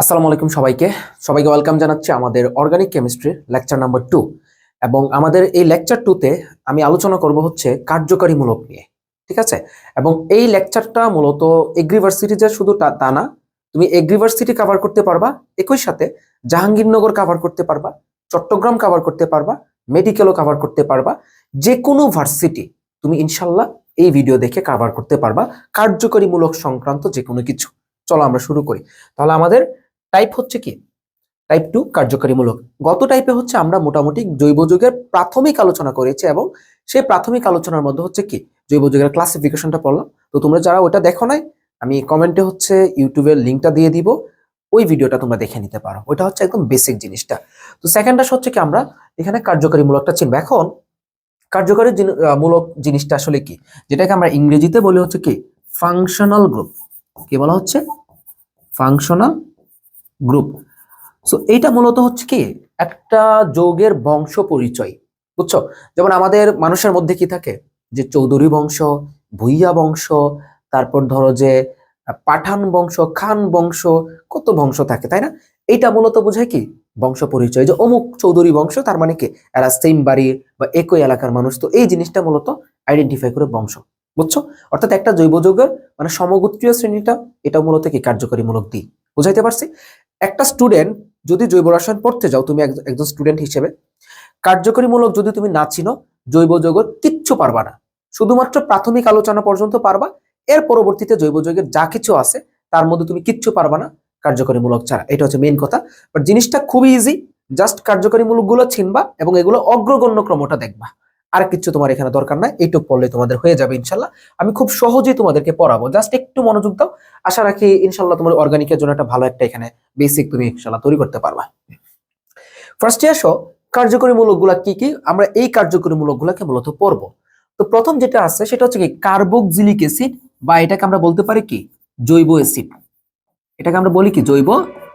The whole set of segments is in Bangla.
আসসালামু আলাইকুম সবাইকে। সবাইকে ওয়েলকাম জানাচ্ছি আমাদের অর্গানিক কেমিস্ট্রির লেকচার নাম্বার টু। এবং আমাদের এই লেকচার টুতে আমি আলোচনা করব হচ্ছে কার্যকারীমূলক নিয়ে, ঠিক আছে? এবং এই লেকচারটা মূলত এগ্রিভার্সিটিতে শুধু তা তা না, তুমি এগ্রিভার্সিটি কাভার করতে পারবা, একই সাথে জাহাঙ্গীরনগর কাভার করতে পারবা, চট্টগ্রাম কভার করতে পারবা, মেডিকেলও কাভার করতে পারবা যে কোনো ভার্সিটি তুমি ইনশাল্লাহ এই ভিডিও দেখে কাভার করতে পারবা, কার্যকরীমূলক সংক্রান্ত যে কোনো কিছু। চলো আমরা শুরু করি। তাহলে আমাদের টাইপ হচ্ছে কি? টাইপ টু কার্যকারীমূলক। গত টাইপে হচ্ছে আমরা মোটামুটি জৈব যুগের প্রাথমিক আলোচনা করেছি এবং সেই প্রাথমিক আলোচনার মধ্যে হচ্ছে কি? জৈব যুগের ক্লাসিফিকেশনটা পড়লাম। তো তোমরা যারা ওটা দেখো নাই, আমি কমেন্টে হচ্ছে ইউটিউবের লিঙ্কটা দিয়ে দিব। ওই ভিডিওটা তোমরা দেখে নিতে পারো। ওটা হচ্ছে একদম বেসিক জিনিসটা। তো সেকেন্ড আসে হচ্ছে কি আমরা এখানে কার্যকারীমূলকটা চিনবো। এখন কার্যকরী মূলক জিনিসটা আসলে কি? যেটাকে আমরা ইংরেজিতে বলি হচ্ছে কি? ফাংশনাল গ্রুপ কি বলা হচ্ছে? ফাংশনাল গ্রুপ সো এইটা মূলত হচ্ছে কি? একটা যৌগের বংশ পরিচয়, বুঝছ? যেমন আমাদের মানুষের মধ্যে কি থাকে? যে চৌধুরী বংশ, ভুইয়া বংশ, তারপর ধরো যে পাঠান বংশ, খান বংশ, কত বংশ থাকে, তাই না? এইটা মূলত বোঝায় কি? বংশ পরিচয়। যে অমুক চৌধুরী বংশ, তার মানে কি? এরা সেম বাড়ির বা একই এলাকার মানুষ। তো এই জিনিসটা মূলত আইডেন্টিফাই করে বংশ, বুঝছ? অর্থাৎ একটা জৈব যৌগের মানে সমগোত্রীয় শ্রেণীটা, এটা মূলত কি? কার্যকরীমূলক দিক। বুঝাইতে পারছি? একটা স্টুডেন্ট যদি জৈব রসায়ন পড়তে যাও, তুমি একজন- স্টুডেন্ট হিসেবে, কার্যকরীমূলক যদি তুমি না চিনো, জৈব যৌগের কিচ্ছু পারবা না। শুধুমাত্র প্রাথমিক আলোচনা পর্যন্ত পারবা, এর পরবর্তীতে জৈব যৌগের যা কিছু আছে, তার মধ্যে তুমি কিচ্ছু পারবা না, কার্যকরীমূলক ছাড়া। এটা হচ্ছে মেইন কথা। বাট জিনিসটা খুবই ইজি জাস্ট কার্যকরীমূলকগুলো চিনবা এবং এগুলো অগ্রগণ্য ক্রমটা দেখবা। আর কিছু তোমার এখানে দরকার নাই, এইটুক পড়লে তোমাদের হয়ে যাবে ইনশাল্লাহ। আমি খুব সহজেই তোমাদেরকে পড়াবো। জাস্ট একটু মনোযোগ দাও। আশা রাখি ইনশাল্লাহ তোমার অর্গানিকের জন্য একটা ভালো একটা এখানে বেসিক তুমি ইনশাল্লাহ তৈরি করতে পারবা। ফার্স্টে আসো কার্যকরী মূলকগুলা কি কি? আমরা এই কার্যকরী মূলকগুলাকে মূলত পড়ব। তো প্রথম যেটা আছে, সেটা হচ্ছে কি কার্বক্সিলিক অ্যাসিড বা এটাকে আমরা বলতে পারি কি, জৈব অ্যাসিড এটাকে আমরা বলি কি, জৈব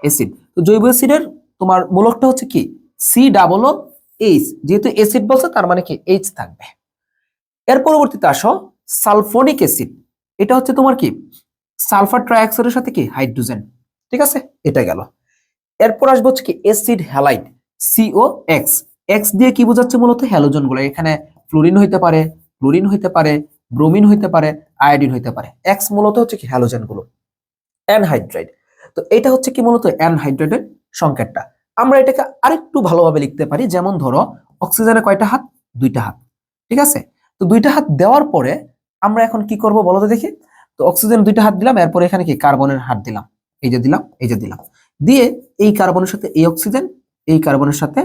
অ্যাসিড তো জৈব অ্যাসিডের তোমার মূলকটা হচ্ছে কি সি ডাবল ও এইচ যেহেতু অ্যাসিড বলছে, তার মানে কি এইচ থাকবে। এর পরবর্তীতে আসো সালফোনিক অ্যাসিড এটা হচ্ছে তোমার কি? সালফার ট্রাইঅক্সাইডের সাথে কি? হাইড্রোজেন ঠিক আছে? এটা গেল। এরপর আসব হচ্ছে কি acid halide CO X X দিয়ে কি বোঝাচ্ছে মূলত? হ্যালোজেনগুলো এখানে ফ্লোরিন হইতে পারে ক্লোরিন হইতে পারে ব্রোমিন হইতে পারে আয়োডিন হইতে পারে। এক্স মূলত হচ্ছে কি হ্যালোজেনগুলো অ্যানহাইড্রাইড তো এটা হচ্ছে কি মূলত অ্যানহাইড্রাইডের সংকেতটা। আমরা এটাকে আরেকটু ভালোভাবে লিখতে পারি। যেমন ধরো, অক্সিজেনে কয়টা হাত? দুইটা হাত। ঠিক আছে? তো দুইটা হাত দেওয়ার পরে আমরা এখন কি করব বলো তো দেখি? তো অক্সিজেন দুইটা হাত দিলাম, এরপরে এখানে কি? কার্বনের হাত দিলাম। এই যে দিলাম, এই যে দিলাম। দিয়ে এই কার্বনের সাথে এই অক্সিজেন, এই কার্বনের সাথে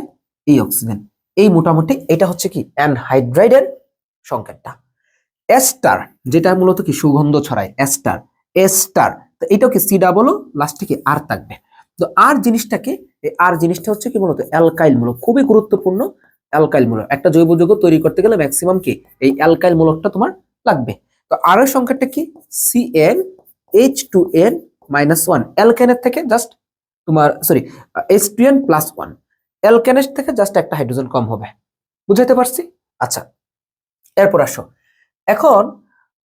এই অক্সিজেন। এই মোটামুটি এটা হচ্ছে কি? অ্যানহাইড্রাইডের সংকেতটা। এস্টার, যেটা মূলত কি? সুগন্ধ ছড়ায়। Ester ester. তো এটাও কি সি ডাবল লাস্টে কি? আর থাকবে। তো আর জিনিসটাকে আর জিনিসটা হচ্ছে কি বলতো, অ্যালকাইল মূলক। খুবই গুরুত্বপূর্ণ অ্যালকাইল মূলক। একটা জৈব যৌগ তৈরি করতে গেলে ম্যাক্সিমাম কি? এই অ্যালকাইল মূলকটা তোমার লাগবে। তো আর এর সংখ্যাটা কি? C N H two N minus one অ্যালকাইনের থেকে জাস্ট তোমার sorry H two N plus one অ্যালকাইনের থেকে জাস্ট একটা হাইড্রোজেন কম হবে। বুঝাইতে পারছি? আচ্ছা এরপর আসো। এখন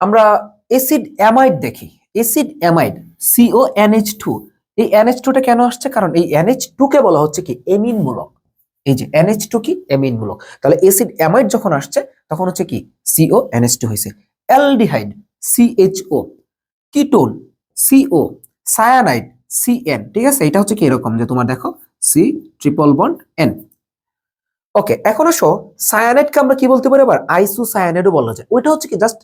আমরা অ্যাসিড অ্যামাইড দেখি। Acid amide CO NH two এই এনএইচ টুটা কেন আসছে? কারণ এই এনএইচ টু কে বলা হচ্ছে কি? এমিন মূলক এই যে এনএইচ টু কি? এমিন মূলক তাহলে অ্যাসিড অ্যামাইড যখন আসছে, তখন হচ্ছে কি? সিও এনএইচ টু হয়েছে aldehyde CHO ketone CO cyanide CN ঠিক আছে? এটা হচ্ছে কি এরকম? যে তোমার দেখো C triple bond N okay এখন আসো সায়ানাইডকে আমরা কি বলতে পারি আবার? আইসো সায়ানাইডও বলা যায়। ওইটা হচ্ছে কি? জাস্ট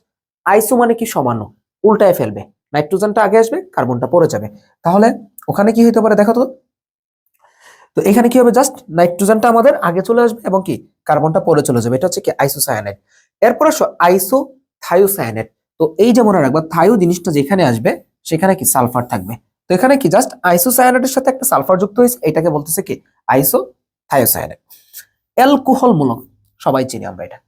আইসো মানে কি সমান্য উল্টায় ফেলবে। নাইট্রোজেনটা আগে আসবে কার্বনটা পরে যাবে। তাহলে ওখানে কি হতে পারে দেখো তো। তো এখানে কি হবে? জাস্ট নাইট্রোজেনটা আমাদের আগে চলে আসবে এবং কি কার্বনটা পরে চলে যাবে। এটা হচ্ছে কি আইসোসায়ানাইড। এরপর আসো আইসো থায়োসায়ানাইড তো এই যে মনে রাখবা থায়ো জিনিসটা যেখানে আসবে, সেখানে কি সালফার থাকবে। তো এখানে কি জাস্ট আইসোসায়ানাইডের সাথে একটা সালফার যুক্ত হয়েছে, এটাকে বলতেছে কি আইসো থায়োসায়ানাইড অ্যালকোহল মূলক সবাই চিনি আমরা এটা।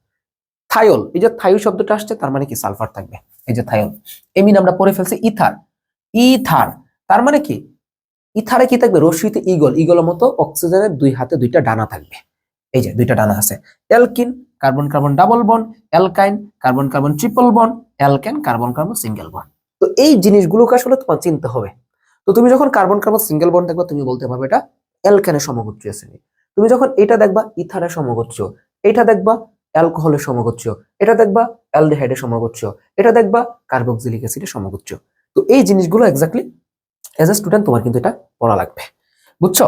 থায়োল এই যে থায়ো শব্দটা আসছে, তার মানে কি সালফার থাকবে। এই যে থায়োল এমিন আমরা পড়ে ফেলছি, ইথার। ইথার, তার মানে কি ইথারে কি থাকবে? রশ্মিতে ইগল ইগলের মতো অক্সিজেনের দুই হাতে দুইটা ডানা থাকবে। এই যে, দুইটা ডানা আছে। Alkyne, carbon carbon double bond alkyne, carbon carbon triple bond alkane, carbon carbon single bond তো এই জিনিসগুলোকে আসলে তোমার চিনতে হবে। তো তুমি যখন কার্বন কার্বন সিঙ্গেল বন্ড দেখবা, তুমি বলতে পারবে এটা অ্যালকেনের সমগোত্রীয় শ্রেণি। তুমি যখন এটা দেখবা ইথারের সমগোত্রীয় এটা দেখবা অ্যালকোহলের সমগোত্রীয় এটা দেখবা অ্যালডিহাইডের সমগোত্রীয় এটা দেখবা কার্বক্সিলিক অ্যাসিডের সমগোত্রীয় তো এই জিনিসগুলো এক্স্যাক্টলি অ্যাজ এ স্টুডেন্ট তোমার কিন্তু এটা পড়া লাগবে, বুঝছ?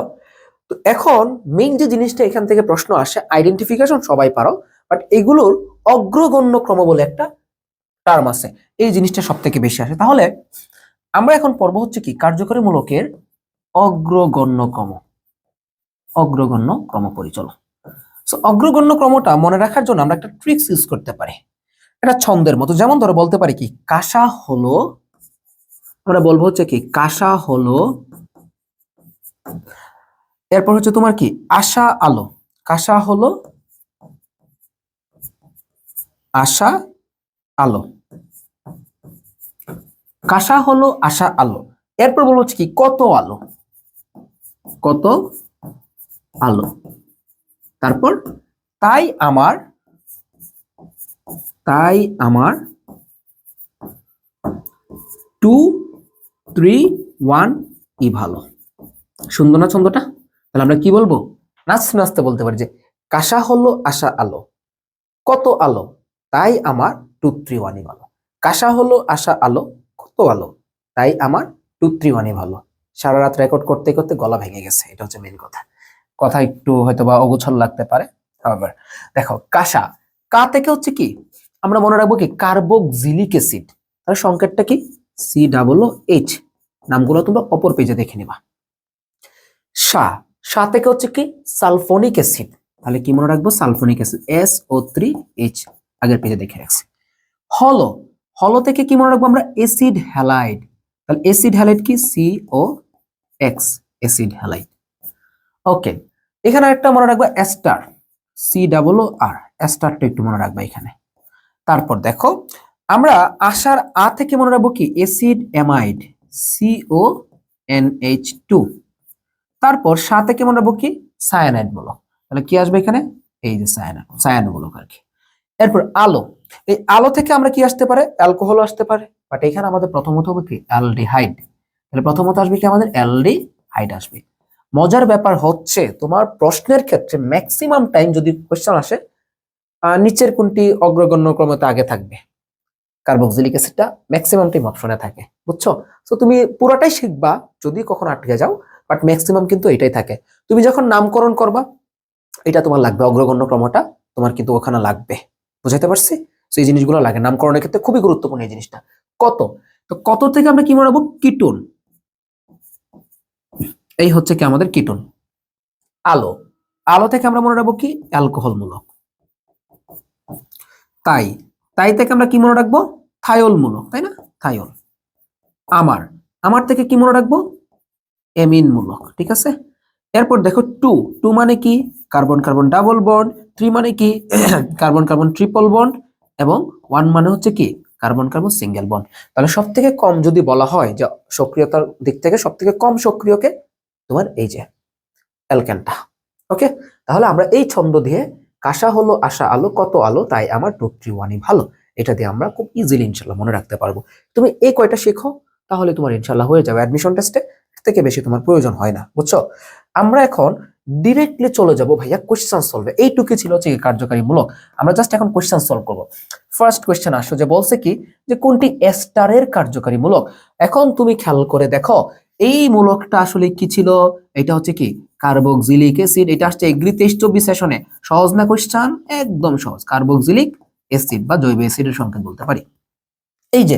তো এখন মেইন যে জিনিসটা এখান থেকে প্রশ্ন আসে আইডেন্টিফিকেশন সবাই পারো বাট এগুলোর অগ্রগণ্য ক্রম বলে একটা টার্ম আছে, এই জিনিসটা সব থেকে বেশি আসে। তাহলে আমরা এখন পর্ব হচ্ছে কি কার্যকরী মূলকের অগ্রগণ্য ক্রম অগ্রগণ্য ক্রম পরিচালক সো অগ্রগণ্য ক্রমটা মনে রাখার জন্য আমরা একটা ট্রিক্স ইউজ করতে পারি। এটা ছন্দের মতো, যেমন ধরো বলতে পারি কি, কাঁসা হলো আমরা বলব হচ্ছে কি কাঁসা হলো, এরপর হচ্ছে তোমার কি, আশা আলো। কাঁসা হলো, আশা আলো। কাঁসা হলো, আশা আলো। এরপর বলব হচ্ছে কি, কত আলো। কত আলো। তারপর, তাই আমার তাই আমার, টু থ্রি ওয়ান ই ভালো। সুন্দর না ছন্দটা? তাহলে আমরা কি বলব? নাচতে নাচতে বলতে পারি যে, কাঁসা হলো আশা আলো। কত আলো? তাই আমার টু থ্রি ওয়ানই ভালো। কাঁসা হলো আশা আলো, কত আলো? তাই আমার টু থ্রি ওয়ানই ভালো। সারা রাত রেকর্ড করতে করতে গলা ভেঙে গেছে, এটা হচ্ছে মেন কথা। কথা একটু হয়তো বা অগোছল লাগতে পারে। আবার দেখো, কাঁসা। কা থেকে হচ্ছে কি? আমরা মনে রাখব কি? Carboxylic acid. তার সংকেতটা কি? সি ডাবল এইচ নামগুলো তোমরা অপর পেজে দেখে নিবা। সা সা থেকে হচ্ছে কি? Sulphonic acid. তাহলে কি মনে রাখব? Sulphonic acid. S O three H আগের পেজে দেখে রাখছি। হলো হলো থেকে কি মনে রাখব আমরা? Acid halide. তাহলে অ্যাসিড হ্যালাইড কি? C O X acid halide. Okay, এখানে একটা মনে রাখব অ্যাস্টার সি ডাবল আর অ্যাস্টারটা একটু মনে রাখবা এখানে। তারপর দেখো আমরা আশার আ থেকে মনে রাখব কি? Acid amide CO N H two তারপর সা থেকে মনে রাখব কি? সায়ানাইড মূলক তাহলে কি আসবে এখানে? এই যে সায়ান মূলক আর কি। এরপর আলো। এই আলো থেকে আমরা কি আসতে পারে? অ্যালকোহল আসতে পারে। বাট এখানে আমাদের প্রথমত হবে কি? অ্যালডিহাইড। তাহলে প্রথমত আসবে কি আমাদের? অ্যালডিহাইড আসবে। মজার ব্যাপার হচ্ছে, তোমার প্রশ্নের ক্ষেত্রে ম্যাক্সিমাম টাইম যদি কোয়েশ্চেন আসে নিচের কোনটি অগ্রগণ্য ক্রমতে আগে থাকবে। কার্বক্সিলিক অ্যাসিডটা ম্যাক্সিমাম টাইম অপশনে থাকে, বুঝছ? তো তুমি পুরোটাই শিখবা যদি কখনো আটকে যাও বাট ম্যাক্সিমাম কিন্তু এটাই থাকে। তুমি যখন নামকরণ করবা, এটা তোমার লাগবে, অগ্রগণ্য ক্রমটা তোমার কিন্তু ওখানে লাগবে, বুঝাইতে পারছি? তো এই জিনিসগুলো লাগে। নামকরণের ক্ষেত্রে খুবই গুরুত্বপূর্ণ এই জিনিসটা। কত? তো কত থেকে আমরা কি রাখব কিটোন। এই হচ্ছে কি আমাদের কিটোন। আলো। আলো থেকে আমরা মনে রাখব কি? অ্যালকোহল মূলক তাই তাই থেকে আমরা কি মনে রাখব? থাইল মূলক, তাই না? থাইল আমার আমার থেকে কি মনে রাখব? এমিন মূলক, ঠিক আছে? এরপর দেখো টু টু মানে কি? Carbon carbon double bond, three মানে কি? কার্বন কার্বন ট্রিপল বন্ড এবং ওয়ান মানে হচ্ছে কি? Carbon carbon single bond. তাহলে সব থেকে কম যদি বলা হয় যে সক্রিয়তার দিক থেকে সব থেকে কম সক্রিয়কে তোমার এই যে অ্যালকেনটা, ওকে? তাহলে আমরা এই ছন্দ দিয়ে কাঁসা হলো, আশা আলো, কত আলো, তাই আমার টু ওয়ানই ভালো। এটা দিয়ে আমরা খুব ইজিলি ইনশাল্লাহ মনে রাখতে পারব। তুমি এই কয়টা শেখো, তাহলে তোমার ইনশাল্লাহ হয়ে যাবে অ্যাডমিশন টেস্টে থেকে বেশি তোমার প্রয়োজন হয় না, বুঝছ? আমরা এখন ডিরেক্টলি চলে যাব ভাইয়া কোশ্চেন সলভে এইটুকু ছিল হচ্ছে কি কার্যকারী মূলক আমরা জাস্ট এখন কোশ্চেন সলভ করব। ফার্স্ট কোশ্চেন আসো যে বলছে কি, যে কোনটি এস্টারের কার্যকারী মূলক এখন তুমি খেয়াল করে দেখো এই মূলকটা আসলে কি ছিল? এটা হচ্ছে কি? কার্বক্সিলিক অ্যাসিড এটা আসছে এগ্রি তেইশ চব্বিশ সহজ না কোশ্চেন একদম সহজ। কার্বক্সিলিক অ্যাসিড বা জৈব অ্যাসিডের সংকেত বলতে পারি। এই যে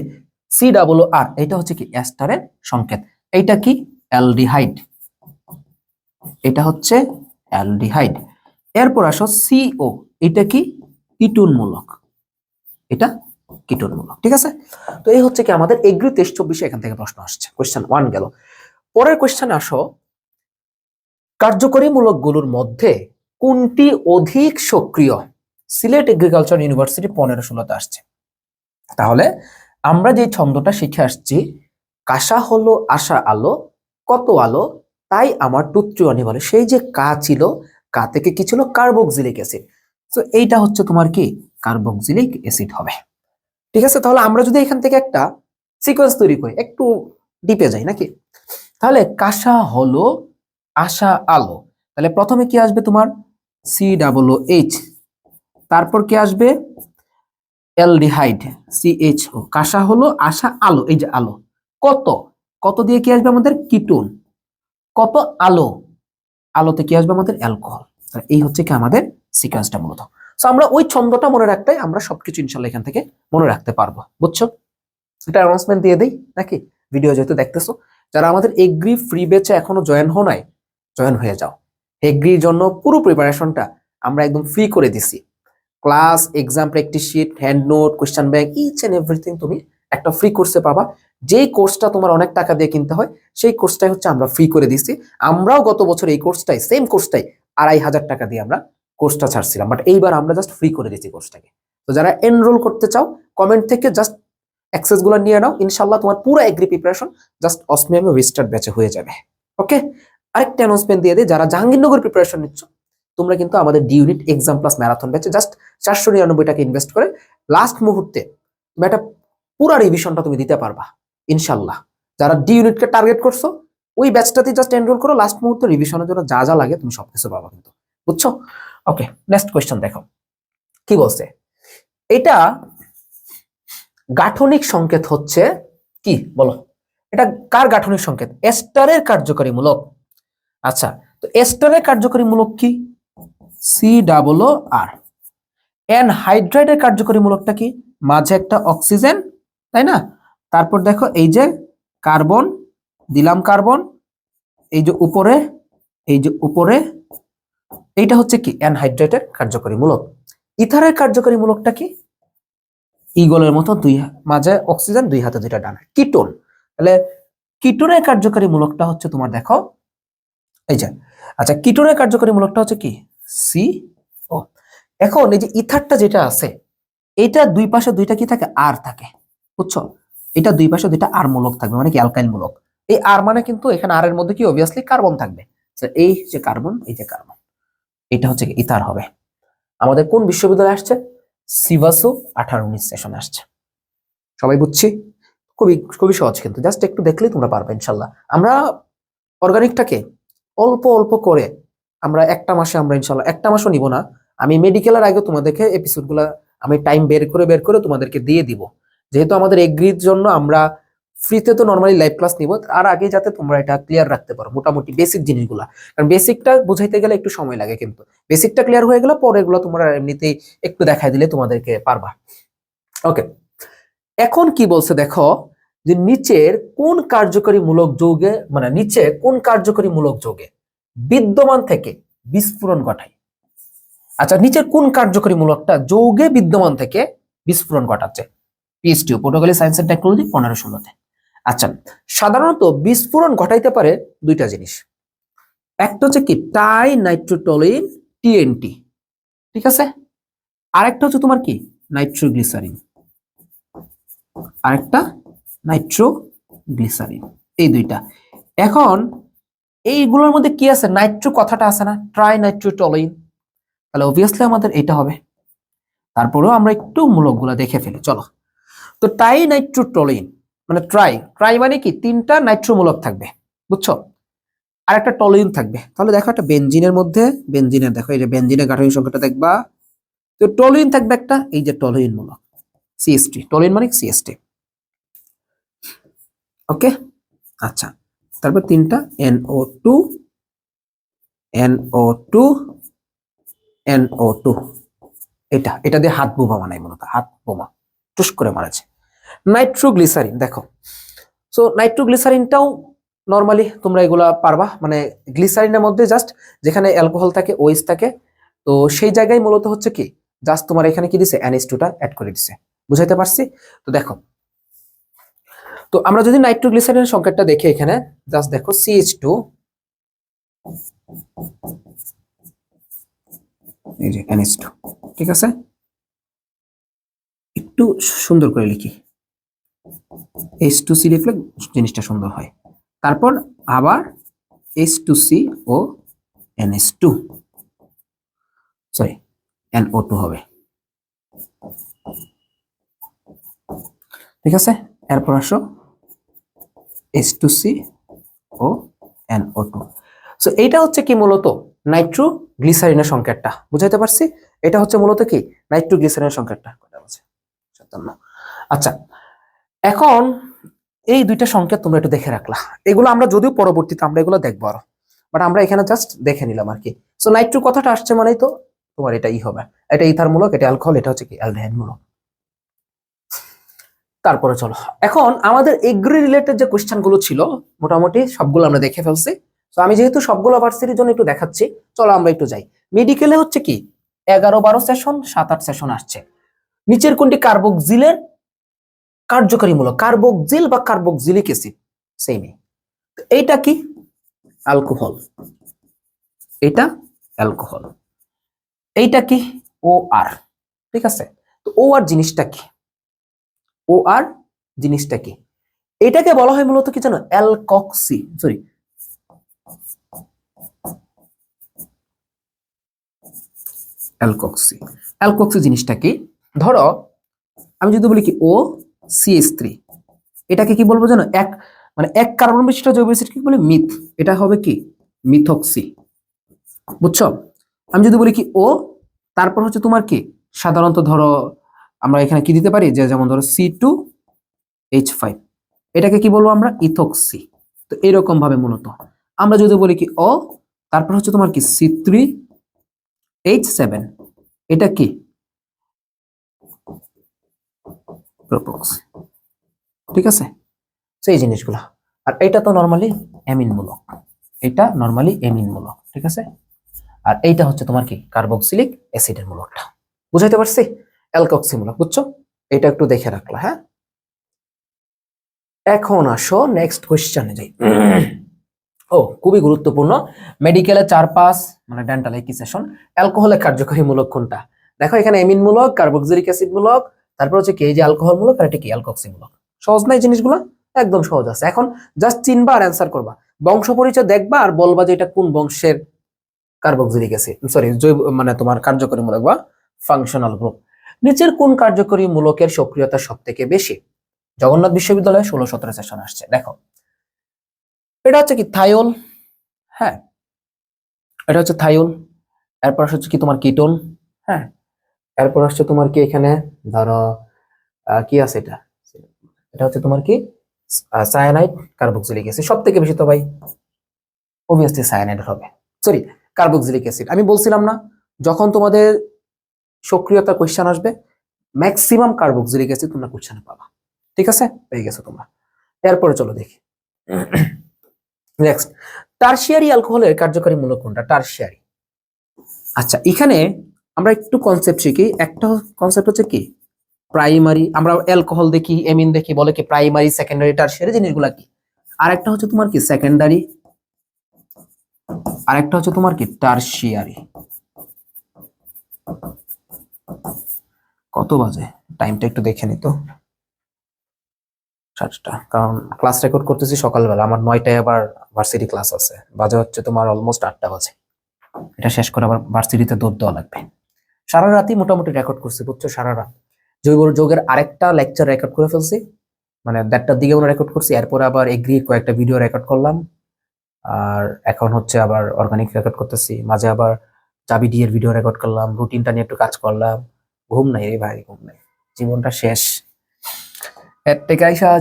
সি ডাবল আর এটা হচ্ছে কি? অ্যাস্টারের সংকেত। এটা কি? অ্যালডিহাইড এটা হচ্ছে অ্যালডিহাইড এরপর আসো সিও এটা কি? কিটুনমূলক এটা কিটুনমূলক ঠিক আছে? তো এই হচ্ছে কি আমাদের এগ্রি তেইশ চব্বিশে এখান থেকে প্রশ্ন আসছে। কোয়েশ্চেন ওয়ান গেল। পরের কোয়েশ্চেন আসো। কার্যকরী মূলকগুলোর মধ্যে কোনটি অধিক সক্রিয়? সিলেট এগ্রিকালচার ইউনিভার্সিটি পনেরো ষোলোতে আসছে। তাহলে আমরা যে ছন্দটা শিখে আসছি, কাঁসা হলো আশা আলো, কত আলো? তাই আমার টুত্রি অনিবার্য সেই যে কা ছিল, কা থেকে কি ছিল? কার্বক্সিলিক অ্যাসিড তো এইটা হচ্ছে তোমার কি? কার্বক্সিলিক অ্যাসিড হবে। ঠিক আছে? তাহলে আমরা যদি এখান থেকে একটা সিকোয়েন্স তৈরি করি, একটু ডিপে যাই, নাকি? তাহলে কাঁসা হলো আশা আলো। তাহলে প্রথমে কি আসবে তোমার? সি ডাবল এইচ তারপর কি আসবে? অ্যালডিহাইড সি এইচ ও কাঁসা হলো আশা আলো, এই যে আলো। কত? কত দিয়ে কি আসবে আমাদের? কিটোন। কত আলো? আলোতে কি আসবে আমাদের? অ্যালকোহল। এই হচ্ছে কি আমাদের সিকোয়েন্সটা মূলত। সো আমরা ওই ছন্দটা মনে রাখতে আমরা সবকিছু ইনশাল্লাহ এখান থেকে মনে রাখতে পারব। বুঝছ? এটা অ্যানাউন্সমেন্ট দিয়ে দিই, নাকি? ভিডিও যেহেতু দেখতেছো যারা আমাদের এগ্রি ফ্রি বেচে এখনও জয়েন হো নাই জয়েন হয়ে যাও। এগ্রির জন্য পুরো প্রিপারেশনটা আমরা একদম ফ্রি করে দিছি। Class exam practice sheet hand note question bank each and everything তুমি একটা ফ্রি কোর্সে পাবা। যেই কোর্সটা তোমার অনেক টাকা দিয়ে কিনতে হয়, সেই কোর্সটাই হচ্ছে আমরা ফ্রি করে দিছি। আমরাও গত বছর এই কোর্সটাই সেম কোর্সটাই আড়াই হাজার টাকা দিয়ে আমরা কোর্সটা ছাড়ছিলাম। বাট এইবার আমরা জাস্ট ফ্রি করে দিচ্ছি কোর্সটাকে তো যারা এনরোল করতে চাও কমেন্ট থেকে জাস্ট অ্যাক্সেসগুলো নিয়ে নাও ইনশাল্লাহ তোমার পুরো এগ্রি প্রিপারেশন জাস্ট অসমিয়ামে রেজিস্টার্ড ব্যাচে হয়ে যাবে। ওকে আরেকটা অ্যানাউন্সমেন্ট দিয়ে দিই, যারা জাহাঙ্গীরনগর প্রিপারেশন নিচ্ছ, তোমরা কিন্তু আমাদের D unit exam plus marathon ব্যাচে জাস্ট চারশো নিরানব্বই টাকা ইনভেস্ট করে লাস্ট মুহূর্তে তুমি একটা পুরো রিভিশনটা তুমি দিতে পারবা ইনশাল্লাহ যারা ডি ইউনিটকে টার্গেট করছ, ওই ব্যাচটাতে জাস্ট এনরোল করো লাস্ট মুহূর্তে রিভিশনের জন্য যা যা লাগে তুমি সবকিছু পাবা কিন্তু, বুঝছ? ওকে নেক্সট কোয়েশ্চেন দেখো। কি বলছে? এটা গাঠনিক সংকেত হচ্ছে কি? বলো। এটা কার গাঠনিক সংকেত? এস্টারের কার্যকরীমূলক। আচ্ছা তো এস্টারের কার্যকরীমূলক কি? সি ডাবল আর এন হাইড্রাইডের কার্যকরীমূলকটা কি? মাঝে একটা অক্সিজেন, তাই না? তারপর দেখো এই যে কার্বন, দিলাম কার্বন, এই যে উপরে, এই যে উপরে, এইটা হচ্ছে কি? অ্যানহাইড্রেটের কার্যকরীমূলক। ইথারের কার্যকরীমূলকটা কি? ইগলের মতো দুই মাঝে অক্সিজেন দুই হাতে দুইটা ডানা। কিটোন। তাহলে কিটোনের কার্যকারী মূলকটা হচ্ছে তোমার দেখো, এই যে আচ্ছা কিটোনের কার্যকারী মূলকটা হচ্ছে কি? সি ও এখন এই যে ইথারটা যেটা আছে, এটা দুই পাশে দুইটা কি থাকে? আর থাকে, বুঝছ? এটা দুই পাশে দুইটা আর মূলক থাকবে মানে কি? অ্যালকাইল মূলক। এই আর মানে কিন্তু এখানে আর এর মধ্যে কি? অবভিয়াসলি কার্বন থাকবে। এই যে কার্বন এই যে কার্বন এটা হচ্ছে ইথার হবে। আমাদের কোন বিশ্ববিদ্যালয়ে আসছে? সিভাসো আঠারো উনিশ সেশন আসছে। সবাই বুঝছি? খুবই খুবই সহজ কিন্তু। জাস্ট একটু দেখলেই তোমরা পারবে, ইনশাল্লাহ। আমরা অর্গানিকটাকে অল্প অল্প করে আমরা একটা মাসে আমরা ইনশাল্লাহ, একটা মাসও নিব না। আমি মেডিকেলের আগে তোমাদেরকে এপিসোডগুলো আমি টাইম বের করে বের করে তোমাদেরকে দিয়ে দিব। যেহেতু আমাদের এগ্রির জন্য আমরা ফ্রিতে তো নর্মালি লাইভ ক্লাস নিব আর আগে যাতে তোমরা এটা ক্লিয়ার রাখতে পারো মোটামুটি বেসিক জিনিসগুলা। কারণ বেসিকটা বুঝাইতে গেলে একটু সময় লাগে কিন্তু। বেসিকটা ক্লিয়ার হয়ে গেলে পরে এগুলো তোমরা এমনিতেই একটু দেখাই দিলে তোমাদেরকে পারবা। ওকে এখন কি বলছে দেখো যে নিচের কোন কার্যকরী মূলক যৌগে মানে নিচে কোন কার্যকরী মূলক যৌগে বিদ্যমান থেকে বিস্ফোরণ ঘটায়? আচ্ছা নিচের কোন কার্যকরী মূলকটা যৌগে বিদ্যমান থেকে বিস্ফোরণ ঘটাচ্ছে? পিএইচটিও প্রোটোকলি সায়েন্স এন্ড টেকনোলজি পনেরো ষোলোতে। আচ্ছা সাধারণত বিস্ফোরণ ঘটাইতে পারে দুইটা জিনিস। একটা হচ্ছে কি, টাই নাইট্রোটোলিন টিএনটি ঠিক আছে? আরেকটা হচ্ছে তোমার কি, নাইট্রোগ্লিসারিন। আরেকটা নাইট্রোগ্লিসারিন, এই দুইটা। এখন, এইগুলোর মধ্যে কি আছে? নাইট্রো কথাটা আছে না? Trinitrotoluene. তাহলে অবভিয়াসলি আমাদের এটা হবে। তারপরেও আমরা একটু মূলকগুলো দেখে ফেলি, চলো। তো টাই নাইট্রোটোলিন মানে ট্রাই ট্রাই মানে কি? তিনটা নাইট্রোমূলক থাকবে, বুঝছ? আর একটা টলিন থাকবে। তাহলে দেখো একটা বেঞ্জিনের মধ্যে বেঞ্জিনের দেখো, এই যে বেঞ্জিনের গাঠনিক সংখ্যাটা দেখবা। তো টলিন থাকবে একটা, এই যে টলিন মূলক সিএসটি টলিন মানে সিএসটি ওকে আচ্ছা তারপর তিনটা NO two NO two NO two এটা এটা দিয়ে হাত বোমা বানাই মূলত, হাত বোমা, টুস করে মারাছে। নাইট্রোগ্লিসারিন, দেখো। সো নাইট্রোগ্লিসারিনটাও নর্মালি তোমরা এগুলা পারবা মানে গ্লিসারিনের মধ্যে জাস্ট যেখানে অ্যালকোহল থাকে ওয়েস থাকে, তো সেই জায়গায় মূলত হচ্ছে কি জাস্ট তোমার এখানে কি দিছে এনএস টুটা অ্যাড করে দিছে। বুঝাইতে পারছি? তো দেখো, তো আমরা যদি নাইট্রোগ্লিসারিনের সংকেতটা দেখি এখানে জাস্ট দেখো সিএইচ টু টু ঠিক আছে? একটু সুন্দর করে লিখি। এইচ টু সি লিখলে জিনিসটা সুন্দর হয়। তারপর আবার H two C O NS two sorry NO two হবে। ঠিক আছে? এরপর আসো H two C O N O two so এইটা হচ্ছে কি মূলত? নাইট্রো গ্লিসারিনের সংকেতটা। বুঝাইতে পারছি? এটা হচ্ছে মূলত কি? নাইট্রো গ্লিসারিনের সংকেতটা। আচ্ছা এখন এই দুইটা সংকেত তোমরা একটু দেখে রাখলা। এগুলো আমরা যদিও পরবর্তীতে আমরা এগুলো দেখব আরও। বাট আমরা এখানে জাস্ট দেখে নিলাম আর কি। সো নাইট্রো কথাটা আসছে মানেই তো তোমার এটা ই হবে। এটা ইথার মূলক, এটা অ্যালকোহল, এটা হচ্ছে কি? অ্যালডিহাইড মূলক। তারপরে চলো। এখন আমাদের এগ্রি রিলেটেড যে কোশ্চেনগুলো ছিল, মোটামুটি সবগুলো আমরা দেখে ফেলছি। তো আমি যেহেতু সবগুলো ভার্সিটির জন্য একটু দেখাচ্ছি, চলো আমরা একটু যাই। মেডিকেলে হচ্ছে কি? এগারো বারো সেশন সাত আট সেশন আসছে। নিচের কোনটি? কার্বক্সিলের কার্যকারীমূলক, কার্বক্সিল বা কার্বক্সিলিক অ্যাসিড সেমই এইটা কি? অ্যালকোহল। এটা অ্যালকোহল। এইটা কি? ও আর ঠিক আছে? তো ও আর জিনিসটা কি? ও আর জিনিসটা কি? এটাকে বলা হয় মূলত কি জানো? Alkoxy sorry alkoxy. অ্যালকক্সি জিনিসটা কি? ধরো, আমি যদি বলি কি ও সিএস থ্রি এটাকে কি বলব জানো এক মানে এক কার্বন বিশিষ্ট জৈব কি বলে? মিথ। এটা হবে কি? মিথক্সি। বুঝছ? আমি যদি বলি কি ও তারপর হচ্ছে তোমার কি? সাধারণত ধরো আমরা এখানে কি দিতে পারি? যে যেমন ধরো সি টু এইচ ফাইভ এটাকে কি বলব আমরা? ইথক্সি। তো এরকম ভাবে মূলত। আমরা যদি বলি কি ও তারপর হচ্ছে তোমার কি সি থ্রি এইচ সেভেন এটা কি? প্রোপক্সি ঠিক আছে? সেই জিনিসগুলো। আর এটা তো নর্মালি অ্যামিনমূলক এটা নর্মালি অ্যামিনমূলক ঠিক আছে? আর এইটা হচ্ছে তোমার কি? কার্বক্সিলিক অ্যাসিডের মূলকটা। বুঝাইতে পারছি? অ্যালকক্সি মূলক বুঝছ? এটা একটু দেখে রাখলা হ্যাঁ? এখন আসো নেক্সট কোয়েশ্চেনে যাই। ও, খুবই গুরুত্বপূর্ণ। মেডিকেলে চার পাঁচ মানে ডেন্টাল একই সেশন অ্যালকোহলের কার্যকরী মূলক কোনটা? দেখো, এখানে এমিন মূলক কার্বক্সিলিক অ্যাসিড মূলক তারপর হচ্ছে কি, এই যে অ্যালকোহল মূলক আর এটা কি? অ্যালকক্সি মূলক সহজ না এই জিনিসগুলো? একদম সহজ আছে। এখন জাস্ট চিনবা আর অ্যান্সার করবা। বংশ পরিচয় দেখবা আর বলবা যে এটা কোন বংশের কার্বক্সিলিক অ্যাসিড সরি জৈব মানে তোমার কার্যকরী মূলক বা ফাংশনাল গ্রুপ নিচের কোন কার্যকরী মূলকের সক্রিয়তা সব থেকে বেশি? জগন্নাথ বিশ্ববিদ্যালয়ে ষোলো সতেরো সেশন আসছে। দেখো, এটা হচ্ছে কি থাইওল হ্যাঁ? এটা হচ্ছে থাইওল এরপর হচ্ছে কি তোমার কিটোন হ্যাঁ? এরপর আসছে তোমার কি এখানে? ধরো কি আছে এটা? এটা হচ্ছে তোমার কি? সায়ানাইড কার্বক্সিলিক অ্যাসিড সব থেকে বেশি তো ভাই অবভিয়াসলি সায়ানাইড হবে। সরি কার্বক্সিলিক অ্যাসিড আমি বলছিলাম না, যখন তোমাদের সক্রিয়তা কোয়েশ্চেন আসবে ম্যাক্সিমাম কার্বক্সিলিক অ্যাসিড তোমরা কোয়েশ্চেনে পাবা। ঠিক আছে? পেয়ে গেছো তোমরা। এরপরে চলো দেখি। নেক্সট টার্সিয়ারি অ্যালকোহলের কার্যকারী মূলক কোনটা? টার্সিয়ারি আচ্ছা এখানে আমরা একটু কনসেপ্ট শিখি। একটা কনসেপ্ট হচ্ছে কি? প্রাইমারি আমরা অ্যালকোহল দেখি এমিন দেখি, বলে কি প্রাইমারি সেকেন্ডারি টার্সিয়ারি জিনিসগুলো কি? আর একটা হচ্ছে তোমার কি? সেকেন্ডারি আর একটা হচ্ছে তোমার কি? টার্সিয়ারি কত বাজে? টাইমটা একটু দেখে নিত সাতটা। কারণ ক্লাস রেকর্ড করতেছি সকালবেলা। আমার নয়টায় আবার ভার্সিটি ক্লাস আছে। বাজে হচ্ছে তোমার অলমোস্ট আটটা বাজে। এটা শেষ করে আবার ভার্সিটিতে দৌড় দেওয়া লাগবে। সারা রাতই মোটামুটি রেকর্ড করছি, বুঝছ? সারা রাত। জৈব যোগের আরেকটা লেকচার রেকর্ড করে ফেলছি। মানে দেড়টার দিকে আমরা রেকর্ড করছি, এরপরে আবার এগ্রি কয়েকটা ভিডিও রেকর্ড করলাম। আর এখন হচ্ছে আবার অর্গানিক রেকর্ড করতেছি। মাঝে আবার চাবি ডিয়ের ভিডিও রেকর্ড করলাম রুটিনটা নিয়ে একটু কাজ করলাম। ঘুম নাই রে ভাই, ঘুম নাই। জীবনটা শেষ।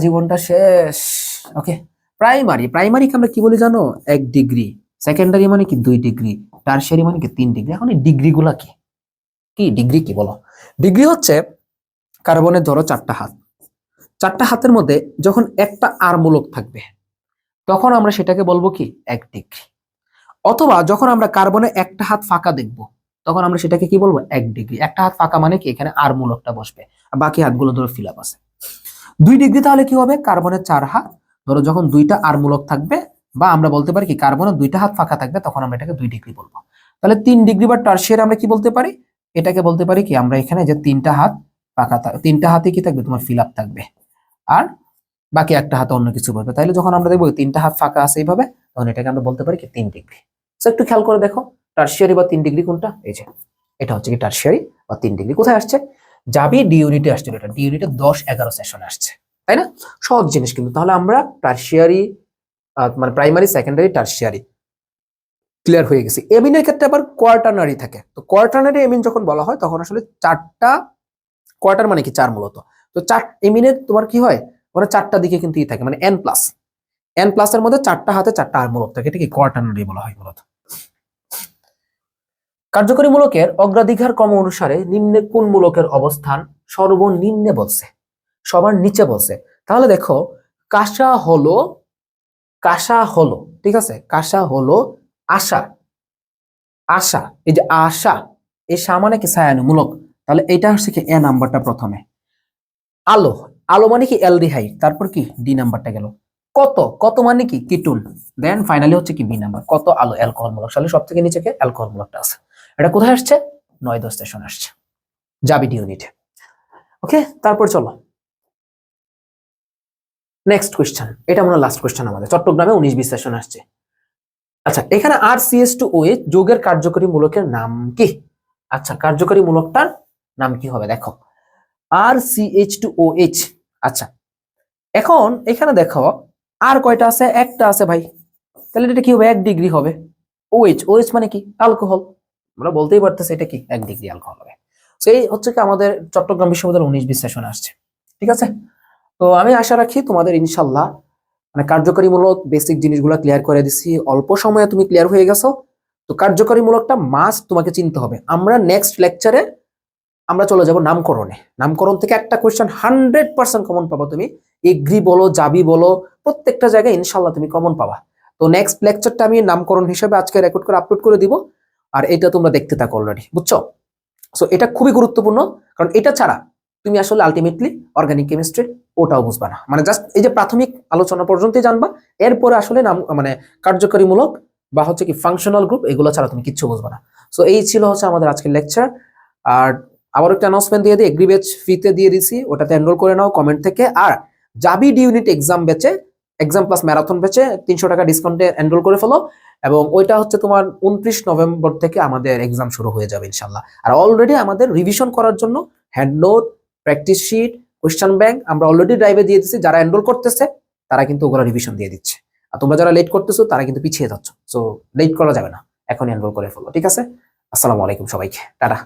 জীবনটা শেষ। ওকে প্রাইমারি প্রাইমারিকে আমরা কি বলি জানো? এক ডিগ্রি সেকেন্ডারি মানে কি? দুই ডিগ্রি টার্সিয়ারি মানে কি? তিন ডিগ্রি এখন এই ডিগ্রি গুলা কি? কি? ডিগ্রি কি বলো? ডিগ্রি হচ্ছে কার্বনের ধরো চারটা হাত। চারটা হাতের মধ্যে যখন একটা আর মূলক থাকবে, তখন আমরা সেটাকে বলব কি? এক ডিগ্রি অথবা যখন আমরা কার্বনে একটা হাত ফাঁকা দেখব, তখন আমরা সেটাকে কি বলব? এক ডিগ্রি একটা হাত ফাঁকা মানে কি? এখানে আর মূলকটা বসবে বাকি হাতগুলো ধরো ফিল আপ আছে। দুই ডিগ্রি তাহলে কি হবে? কার্বনের চার হাত। ধরো যখন দুইটা আর মূলক থাকবে, বা আমরা বলতে পারি কি? কার্বনের দুইটা হাত ফাঁকা থাকবে, তখন আমরা এটাকে দুই ডিগ্রি বলব। তাহলে তিন ডিগ্রি বা টার্সিয়ার আমরা কি বলতে পারি? এটাকে বলতে পারি কি, আমরা এখানে যে তিনটা হাত থাক- তিনটা হাতে কি থাকবে? তোমার ফিল থাকবে। আর বাকি একটা হাতে অন্য কিছু বলবে তাহলে যখন আমরা দেখব তিনটা হাত ফাঁকা আছে এইভাবে, তখন এটাকে আমরা বলতে পারি কি, তিন ডিগ্রি। তো একটু খেয়াল করে দেখো টার্সিয়ারি বা তিন ডিগ্রি কোনটা? এই যে, এটা হচ্ছে কি টার্সিয়ারি বা তিন ডিগ্রি। কোথায় আসছে? যাবি ডি ইউনিটে আসছিল এটা ডি ইউনিটে দশ এগারো সেশনে আসছে। তাই না? সহজ জিনিস কিন্তু। তাহলে আমরা টার্সিয়ারি মানে প্রাইমারি সেকেন্ডারি টার্সিয়ারি ক্লিয়ার হয়ে গেছে। এমিনের ক্ষেত্রে আবার কোয়ার্টারনারি থাকে। তো কোয়ার্টারনারি এমিন যখন বলা হয়, তখন আসলে চারটা, কোয়ার্টার মানে কি? চার মূলত। তো চার, এমিনের তোমার কি হয়? ওরা চারটা দিকে কিন্তু ই থাকে মানে এন প্লাস এন প্লাসের মধ্যে চারটা হাতে চারটা আর মূলক থাকে। এটাকে কোয়ার্টারনারি বলা হয় মূলত। কার্যকরী মূলকের অগ্রাধিকার ক্রম অনুসারে নিম্নে কোন মূলকের অবস্থান সর্বনিম্নে বলছে? সবার নিচে বলছে। তাহলে দেখো, কাঁসা হলো কাঁসা হলো, ঠিক আছে? কাঁসা হলো আশা। আশা, এই যে আশা, এই সা মানে কি ছায়ানুমূলক, তাহলে এটা হচ্ছে কি এ নাম্বারটা প্রথমে। আলো আলো মানে কি অ্যালডিহাইড, তারপর কি ডি নাম্বারটা গেল। কত কত মানে কি? কিটুন দেন ফাইনালি হচ্ছে কি বি নাম্বার, কত আলো অ্যালকোহল মূলক তাহলে সব থেকে নিচে অ্যালকোহল মূলকটা আছে। এটা কোথায় আসছে? নয় দশ স্টেশন আসছে। জাবিডি ইউনিটে ওকে তারপর চলো। নেক্সট কোয়েশ্চেন এটা মনে লাস্ট কোয়েশ্চেন আমাদের। চট্টগ্রামে উনিশ বিশ সেশন আসছে। আচ্ছা এখানে আর সিএস টু ওএইচ যোগের কার্যকরী মূলকের নাম কি? আচ্ছা কার্যকরী মূলকটার নাম কি হবে? দেখো, R CH two O H আচ্ছা। এখন এখানে দেখো, আর কয়টা আছে? একটা আছে ভাই। তাহলে এটা কি হবে? এক ডিগ্রি হবে। ওএইচ ওএইচ মানে কি? অ্যালকোহল। আমরা বলতেই পারতেছি এটা কি? এক ডিগ্রি অ্যালকোহল হবে। তো এই হচ্ছে কি আমাদের চট্টগ্রাম বিশ্ববিদ্যালয় উনিশ বিশ সেশন আসছে। ঠিক আছে? তো আমি আশা রাখি তোমাদের ইনশাল্লাহ মানে কার্যকরীমূলক বেসিক জিনিসগুলো ক্লিয়ার করে দিছি। অল্প সময়ে তুমি ক্লিয়ার হয়ে গেছো। তো কার্যকরীমূলকটা মাস্ট তোমাকে চিনতে হবে। আমরা নেক্সট লেকচারে আমরা চলে যাব নামকরণে। নামকরণ থেকে একটা কোয়েশ্চেন হান্ড্রেড পার্সেন্ট কমন পাবা তুমি। এগ্রি বলো, জাবি বলো, প্রত্যেকটা জায়গায় ইনশাল্লাহ তুমি কমন পাবা। তো নেক্সট লেকচারটা আমি নামকরণ হিসেবে আজকে রেকর্ড করে আপলোড করে দিব। আর এটা তোমরা দেখতে থাকো অলরেডি বুঝছ? সো এটা খুবই গুরুত্বপূর্ণ। কারণ এটা ছাড়া তুমি আসলে আলটিমেটলি অর্গানিক কেমিস্ট্রি ওটাও বুঝবা না। মানে জাস্ট এই যে প্রাথমিক আলোচনা পর্যন্তই জানবা, এরপরে আসলে নাম মানে কার্যকরীমূলক বা হচ্ছে কি ফাংশনাল গ্রুপ এগুলো ছাড়া তুমি কিচ্ছু বুঝবা না। সো এই ছিল হচ্ছে আমাদের আজকের লেকচার আর আবার একটা অ্যানাউন্সমেন্ট দিয়ে দিই এগ্রি ব্যাচ ফিতে দিয়ে দিছি, ওটাতে এনরোল করে নাও কমেন্ট থেকে। আর Jabi D unit exam batch exam plus marathon batch তিনশো টাকা ডিসকাউন্টে এনরোল করে ফেলো। এবং ওইটা হচ্ছে তোমার উনত্রিশ নভেম্বর থেকে আমাদের এক্সাম শুরু হয়ে যাবে ইনশাল্লাহ। আর অলরেডি আমাদের রিভিশন করার জন্য hand note practice sheet question bank, আমরা অলরেডি ড্রাইভে দিয়ে দিচ্ছি যারা এনরোল করতেছে, তারা কিন্তু ওগুলো রিভিশন দিয়ে দিচ্ছে। আর তোমরা যারা লেট করতেছো, তারা কিন্তু পিছিয়ে যাচ্ছ। সো লেট করা যাবে না। এখন এনরোল করে ফেলো, ঠিক আছে? আসসালামু আলাইকুম সবাইকে। টাটা।